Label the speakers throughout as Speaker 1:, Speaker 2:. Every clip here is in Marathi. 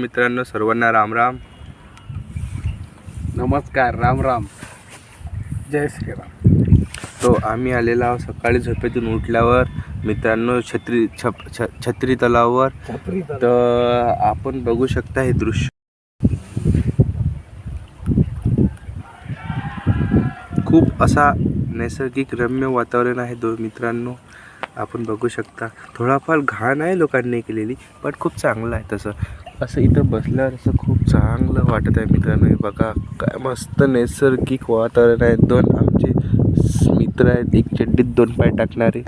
Speaker 1: मित्रांनो सर्वांना राम राम.
Speaker 2: नमस्कार राम राम. जय श्रीराम.
Speaker 1: तो आम्ही आलेला आहोत सकाळी झोपेतून उठल्यावर. मित्रांनो छत्री छप छ छत्री तलावावर.
Speaker 2: छत्री
Speaker 1: तर आपण बघू शकता हे दृश्य. खूप असा नैसर्गिक रम्य वातावरण आहे दो मित्रांनो. आपण बघू शकता. थोडाफार घाण आहे लोकांनी केलेली पण खूप चांगलं आहे तसं. असं इथं बसल्यावर असं खूप चांगलं वाटत आहे मित्रांनो. हे बघा काय मस्त नैसर्गिक वातावरण आहे. दोन आमचे मित्र आहेत एक चड्डीत दोन पाय टाकणारे.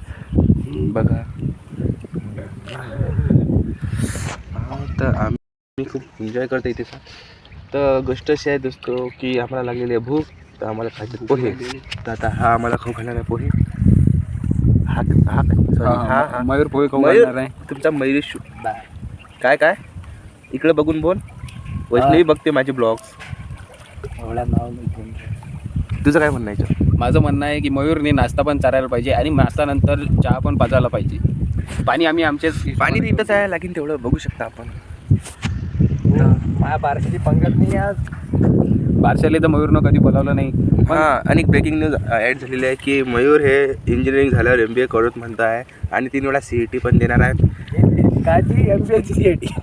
Speaker 1: बघा. हा, तर आम्ही खूप एन्जॉय करतो इथे. सर तर गोष्ट अशी आहे दोस्तो की आम्हाला लागलेली आहे भूक तर आम्हाला खायचे पोहे. तर आता हा आम्हाला खाऊ घालणार आहे पोहे. हा हा हा
Speaker 2: मयूर पोहे खाऊ घालणार आहे.
Speaker 1: तुमचा मयुरी शू काय काय? इकडे बघून बोल. वैष्णवी बघते माझे ब्लॉग्स तुझं काय म्हणणं आहे?
Speaker 2: माझं म्हणणं आहे की मयूरने नाश्ता पण चारायला पाहिजे आणि नाश्तानंतर चहा पण पाजायला पाहिजे. पाणी आम्ही आमचेच
Speaker 1: पाणी तर इथंच आहे लागेल तेवढं बघू शकता आपण.
Speaker 2: माझ्या बारशाची पंगत नाही आज. बारशाले तर मयूरनं कधी बोलावलं नाही.
Speaker 1: हां आणि ब्रेकिंग न्यूज ॲड झालेली आहे की मयूर हे इंजिनिअरिंग झाल्यावर एम बी ए करत म्हणत आहे आणि तीन वेळा सी ई टी पण देणार आहेत.
Speaker 2: काची एम पी एची सी आय टी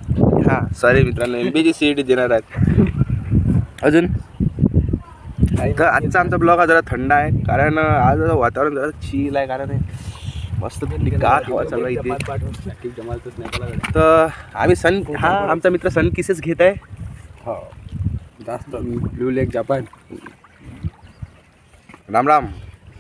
Speaker 1: हां. सॉरी मित्रांनो एम बी ची सी ई टी देणार आहेत. अजून? तर आजचा आमचा ब्लॉग हा जरा थंड आहे कारण आज वातावरण जरा चिल आहे कारण हे मस्त थंडी गार हवा चालू आहे इथे. तर आम्ही सन हा आमचा मित्र सन किसेस घेत आहे.
Speaker 2: हो. जास्त. Blue lake Japan
Speaker 1: Ram Ram.